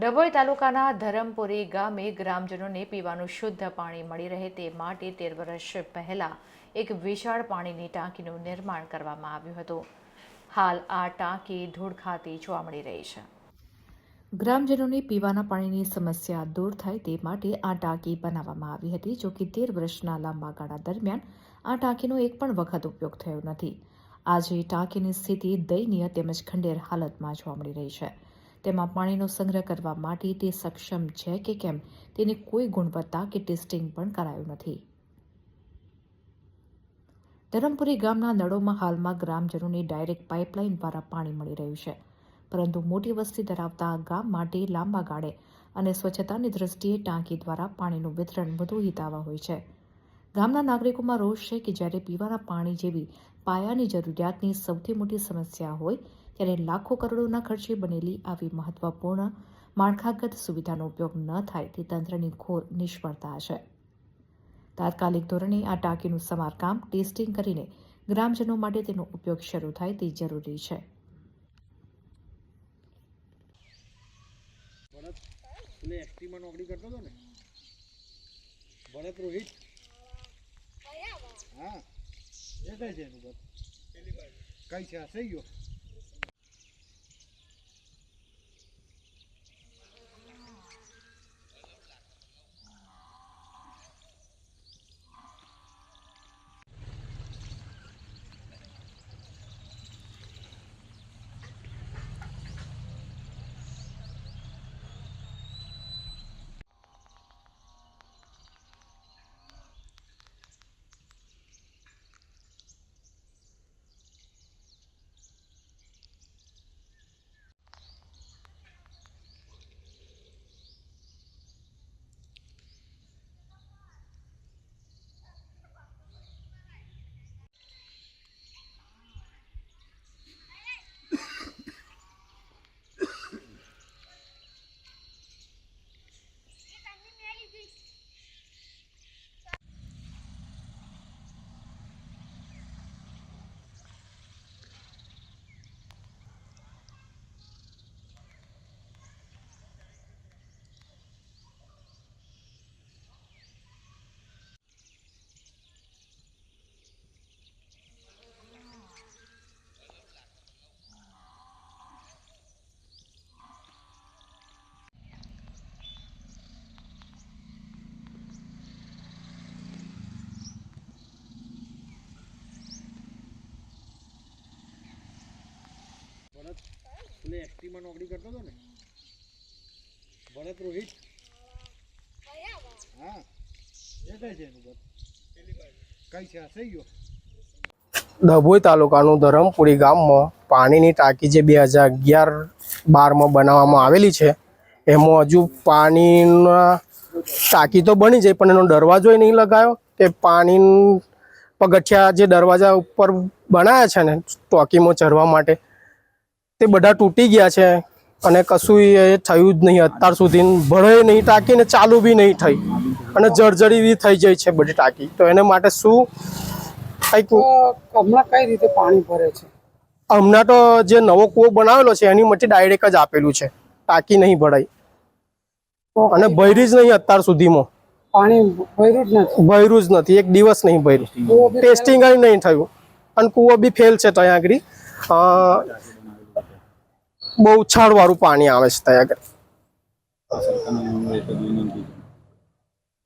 ડભોઈ તાલુકાના ધરમપુરી ગામે ગ્રામજનોને પીવાનું શુદ્ધ પાણી મળી રહે તે માટે તેર વર્ષ પહેલા એક વિશાળ પાણીની ટાંકીનું નિર્માણ કરવામાં આવ્યું હતું. હાલ આ ટાંકી ધૂળ ખાતી જોવા મળી રહી છે. ગ્રામજનોને પીવાના પાણીની સમસ્યા દૂર થાય તે માટે આ ટાંકી બનાવવામાં આવી હતી, જો કે તેર વર્ષના લાંબા ગાળા દરમિયાન આ ટાંકીનો એક પણ વખત ઉપયોગ થયો નથી. આજે ટાંકીની સ્થિતિ દયનીય તેમજ ખંડેર હાલતમાં જોવા મળી રહી છે. તેમાં પાણીનો સંગ્રહ કરવા માટે તે સક્ષમ છે કે કેમ? તેની કોઈ ગુણવત્તા કે ટેસ્ટિંગ પણ કરાયું નથી. ધરમપુરી ગામના નળોમાં હાલમાં ગ્રામજનોને ડાયરેક્ટ પાઇપલાઇન દ્વારા પાણી મળી રહ્યું છે. પરંતુ મોટી વસ્તી ધરાવતા ગામ માટે લાંબા ગાળે અને સ્વચ્છતાની દ્રષ્ટિએ ટાંકી દ્વારા પાણીનું વિતરણ વધુ હિતાવહ હોય છે. ગામના નાગરિકોમાં રોષ છે કે જ્યારે પીવાના પાણી જેવી પાયાની જરૂરિયાતની સૌથી મોટી સમસ્યા હોય, ત્યારે લાખો કરોડોના ખર્ચે બનેલી આવી મહત્વપૂર્ણ માળખાગત સુવિધાનો ઉપયોગ ન થાય તે તંત્રની ઘોર નિષ્ફળતા છે. તાત્કાલિક ધોરણે આ ટાંકીનું સમારકામ, ટેસ્ટિંગ કરીને ગ્રામજનો માટે તેનો ઉપયોગ શરૂ થાય તે જરૂરી છે. ભરત રોહિત? હા કઈ છે કઈ છે થઈ ગયો? ભરત. એટલે એસટીમાં નોકરી કરતો હતો ને. ભરત રોહિત. હા. એ કઈ છે એનું ઘર? કઈ છે? થઈ ગયો. ડભોઈ તાલુકાનું ધરમપુરી ગામમાં પાણીની ટાંકી જે બે હજાર અગિયાર બારમાં બનાવવામાં આવેલી છે, એમાં હજુ પાણીના ટાંકી તો બની જાય, પણ એનો દરવાજો નહીં લગાવ્યો કે પાણી પગથિયા જે દરવાજા ઉપર બનાવ્યા છે ને, ટાંકીમાં ચડવા માટે તે બધા તૂટી ગયા છે અને કશું એ થયું જ નહીં અત્યાર સુધી. ભરે નહીં ટાંકી ને ચાલુ બી નહીં થઈ. અને જર્જરી બી થઈ જાય છે બધી ટાંકી. તો એને માટે શું કંઈક હમણાં કઈ રીતે પાણી ભરે છે? હમણાં તો જે નવો કૂવો બનાવેલો છે એની માટે ડાયરેક્ટ જ આપેલું છે. ટાંકી નહીં ભરાઈ અને ભર્યું જ નહીં અત્યાર સુધીમાં. પાણી ભર્યું જ નથી? ભર્યું જ નથી. એક દિવસ નહીં ભર્યું. ટેસ્ટિંગ નહીં થયું. અને કૂવો બી ફેલ છે ત્યાં આગળ. બહુ ઉછાળવાળું પાણી આવે છે ત્યાં આગળ.